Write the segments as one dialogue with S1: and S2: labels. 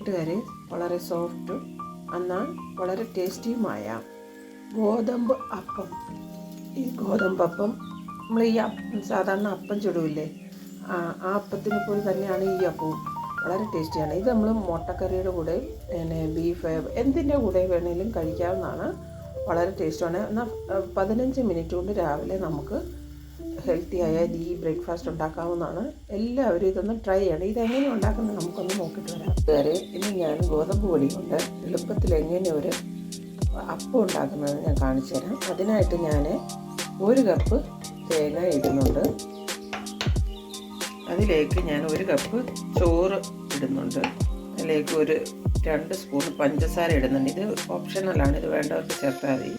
S1: കൂട്ടുകാർ വളരെ സോഫ്റ്റും എന്നാൽ വളരെ ടേസ്റ്റിയുമായ ഗോതമ്പ് അപ്പം. ഈ ഗോതമ്പ് അപ്പം നമ്മൾ ഈ സാധാരണ അപ്പം ചുടുവില്ലേ ആ അപ്പത്തിനെ പോലെ തന്നെയാണ് ഈ അപ്പവും. വളരെ ടേസ്റ്റിയാണ്. ഇത് നമ്മൾ മുട്ടക്കറിയുടെ കൂടെ പിന്നെ ബീഫ് എന്തിന്റെ കൂടെ വേണമെങ്കിലും കഴിക്കാവുന്നതാണ്. വളരെ ടേസ്റ്റാണ് എന്നാൽ പതിനഞ്ച് മിനിറ്റ് കൊണ്ട് രാവിലെ നമുക്ക് ഹെൽത്തി ആയ ഈ ബ്രേക്ക്ഫാസ്റ്റ് ഉണ്ടാക്കാവുന്നതാണ്. എല്ലാവരും ഇതൊന്ന് ട്രൈ ചെയ്യണം. ഇതെങ്ങനെ ഉണ്ടാക്കുന്നത് നമുക്കൊന്ന് നോക്കിയിട്ട് വരാം. വേറെ ഇന്ന് ഞാൻ ഗോതമ്പ് പൊടി കൊണ്ട് എളുപ്പത്തിൽ എങ്ങനെ ഒരു അപ്പം ഉണ്ടാക്കുന്നത് ഞാൻ കാണിച്ചു തരാം. അതിനായിട്ട് ഞാൻ ഒരു കപ്പ് തേങ്ങ ഇടുന്നുണ്ട്. അതിലേക്ക് ഞാൻ ഒരു കപ്പ് ചോറ് ഇടുന്നുണ്ട്. അതിലേക്ക് ഒരു രണ്ട് സ്പൂൺ പഞ്ചസാര ഇടുന്നുണ്ട്. ഇത് ഓപ്ഷണലാണ് ഇത് വേണ്ടവർക്ക് ചേർത്താൽ മതി.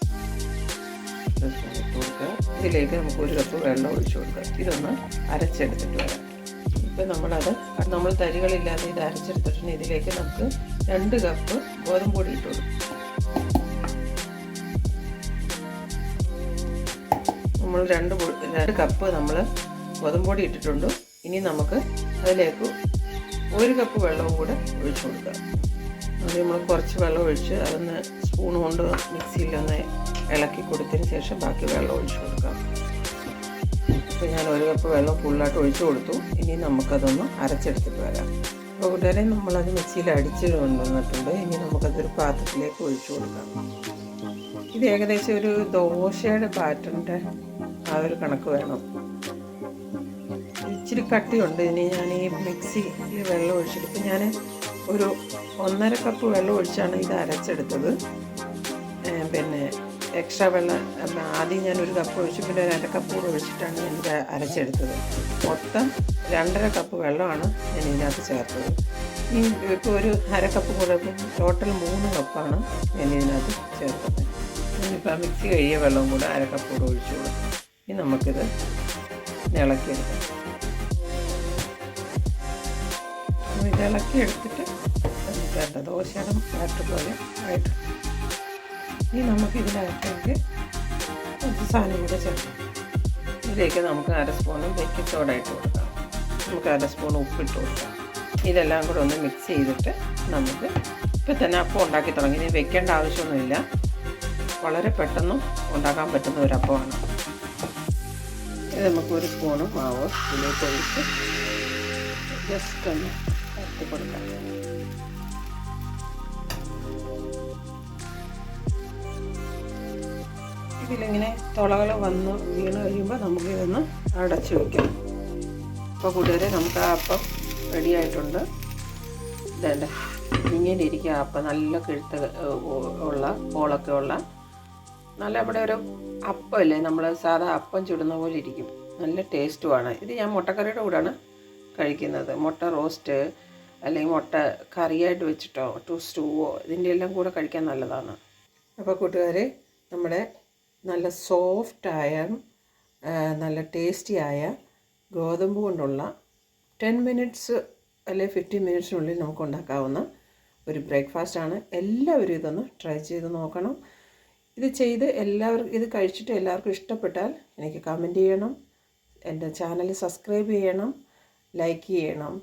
S1: സ്പൂൺ ഇട്ട് കൊടുക്കുക ഇതിലേക്ക് നമുക്ക് ഒരു കപ്പ് വെള്ളം ഒഴിച്ചു കൊടുക്കുക ഇതൊന്ന് അരച്ചെടുത്തിട്ട് വരാം. ഇപ്പം നമ്മളത് നമ്മൾ തരികളില്ലാതെ ഇത് അരച്ചെടുത്തിട്ടുണ്ട് ഇതിലേക്ക് നമുക്ക് രണ്ട് കപ്പ് ഗോതമ്പ് പൊടി ഇട്ട് കൊടുക്കും. നമ്മൾ രണ്ട് രണ്ട് കപ്പ് നമ്മൾ ഗോതമ്പ് പൊടി ഇട്ടിട്ടുണ്ട്. ഇനി നമുക്ക് അതിലേക്ക് ഒരു കപ്പ് വെള്ളവും കൂടെ ഒഴിച്ചു കൊടുക്കുക അത് നമ്മൾ കുറച്ച് വെള്ളം ഒഴിച്ച് അതൊന്ന് സ്പൂൺ കൊണ്ട് മിക്സിയിലൊന്ന് ഇളക്കി കൊടുത്തതിന് ശേഷം ബാക്കി വെള്ളം ഒഴിച്ച് കൊടുക്കാം. അപ്പോൾ ഞാൻ ഒരു കപ്പ് വെള്ളം ഫുള്ളായിട്ട് ഒഴിച്ചു കൊടുത്തു. ഇനി നമുക്കതൊന്ന് അരച്ചെടുത്തിട്ട് വരാം. അപ്പോൾ കൂട്ടുകാരെ നമ്മളത് മിക്സിയിൽ അടിച്ച് കൊണ്ടുവന്നിട്ടുണ്ട് ഇനി നമുക്കതൊരു പാത്രത്തിലേക്ക് ഒഴിച്ചു കൊടുക്കാം. ഇത് ഏകദേശം ഒരു ദോശയുടെ പാറ്ററിന്റെ ആ ഒരു കണക്ക് വേണം. ഇച്ചിരി കട്ടിയുണ്ട്. ഇനി ഞാൻ ഈ മിക്സിയിൽ വെള്ളം ഒഴിച്ചിട്ട് ഇപ്പം ഞാൻ ഒരു ഒന്നര കപ്പ് വെള്ളം ഒഴിച്ചാണ് ഇത് അരച്ചെടുത്തത്. പിന്നെ എക്സ്ട്രാ വെള്ളം ആദ്യം ഞാൻ ഒരു കപ്പ് ഒഴിച്ചു പിന്നെ ഒരു അര കപ്പ് കൂടെ ഒഴിച്ചിട്ടാണ് ഞാൻ ഇത് അരച്ചെടുത്തത്. മൊത്തം രണ്ടര കപ്പ് വെള്ളമാണ് ഞാൻ ഇതിനകത്ത് ചേർത്തത്. ഈ ഇപ്പോൾ ഒരു അര കപ്പ് കൂടെ ടോട്ടൽ മൂന്ന് കപ്പാണ് ഞാൻ ഇതിനകത്ത് ചേർത്തത്. ഞാനിപ്പോൾ ആ മിക്സി കഴിയ വെള്ളവും കൂടെ അര കപ്പ് കൂടെ ഒഴിച്ചു കൊടുക്കും. ഇനി നമുക്കിത് ഇളക്കിയെടുക്കാം. ഇളക്കിയെടുത്തിട്ട് എന്താ ദോശയുടെ ബാറ്റർ പോലെ ആയിട്ട്. ഇനി നമുക്ക് ഇതിനകത്തേക്ക് കുറച്ച് സാധനം കൂടെ ചേർക്കാം. ഇതിലേക്ക് നമുക്ക് അര സ്പൂണും ബേക്കിംഗ് സോഡ കൊടുക്കാം. നമുക്ക് അര സ്പൂൺ ഉപ്പിട്ട് കൊടുക്കാം. ഇതെല്ലാം കൂടെ ഒന്ന് മിക്സ് ചെയ്തിട്ട് നമുക്ക് ഇപ്പം തന്നെ അപ്പം ഉണ്ടാക്കി തുടങ്ങി. ഇനി വെക്കേണ്ട ആവശ്യമൊന്നുമില്ല. വളരെ പെട്ടെന്ന് ഉണ്ടാക്കാൻ പറ്റുന്ന ഒരു അപ്പമാണ്. ഇത് നമുക്ക് ഒരു സ്പൂണ് മാവ് ഇതിലേക്ക് ഒഴിച്ച് ജസ്റ്റ് ഒന്ന് ഇറക്കി കൊടുക്കാം. ഇതിലിങ്ങനെ തുളകൾ വന്ന് വീണ് കഴിയുമ്പോൾ നമുക്ക് ഇതൊന്ന് അടച്ചു വയ്ക്കാം അപ്പോൾ കൂട്ടുകാരെ നമുക്ക് ആ അപ്പം റെഡിയായിട്ടുണ്ട് ഇതേണ്ട ഇങ്ങനെ ഇരിക്കുക അപ്പം. നല്ല കിഴുത്ത ഉള്ള ഹോളൊക്കെ ഉള്ള. നല്ല ഇവിടെ ഒരു അപ്പമല്ലേ നമ്മൾ സാധാ അപ്പം ചുടുന്ന പോലെ ഇരിക്കും. നല്ല ടേസ്റ്റുമാണ് ഇത് ഞാൻ മുട്ടക്കറിയുടെ കൂടെയാണ് കഴിക്കുന്നത്. മുട്ട റോസ്റ്റ് അല്ലെങ്കിൽ മുട്ട കറിയായിട്ട് വെച്ചിട്ടോ ടു സ്റ്റൂവോ ഇതിന്റെ എല്ലാം കൂടെ കഴിക്കാൻ നല്ലതാണ്. അപ്പോൾ കൂട്ടുകാർ നമ്മുടെ നല്ല സോഫ്റ്റായ നല്ല ടേസ്റ്റിയായ ഗോതമ്പ് കൊണ്ടുള്ള ടെൻ മിനിറ്റ്സ് അല്ലെ ഫിഫ്റ്റീൻ മിനിറ്റ്സിനുള്ളിൽ നമുക്ക് ഉണ്ടാക്കാവുന്ന ഒരു ബ്രേക്ക്ഫാസ്റ്റാണ് എല്ലാവരും ഇതൊന്ന് ട്രൈ ചെയ്ത് നോക്കണം. ഇത് ചെയ്ത് എല്ലാവർക്കും ഇത് കഴിച്ചിട്ട് എല്ലാവർക്കും ഇഷ്ടപ്പെട്ടാൽ എനിക്ക് കമന്റ് ചെയ്യണം. എന്റെ ചാനൽ സബ്സ്ക്രൈബ് ചെയ്യണം. ലൈക്ക് ചെയ്യണം.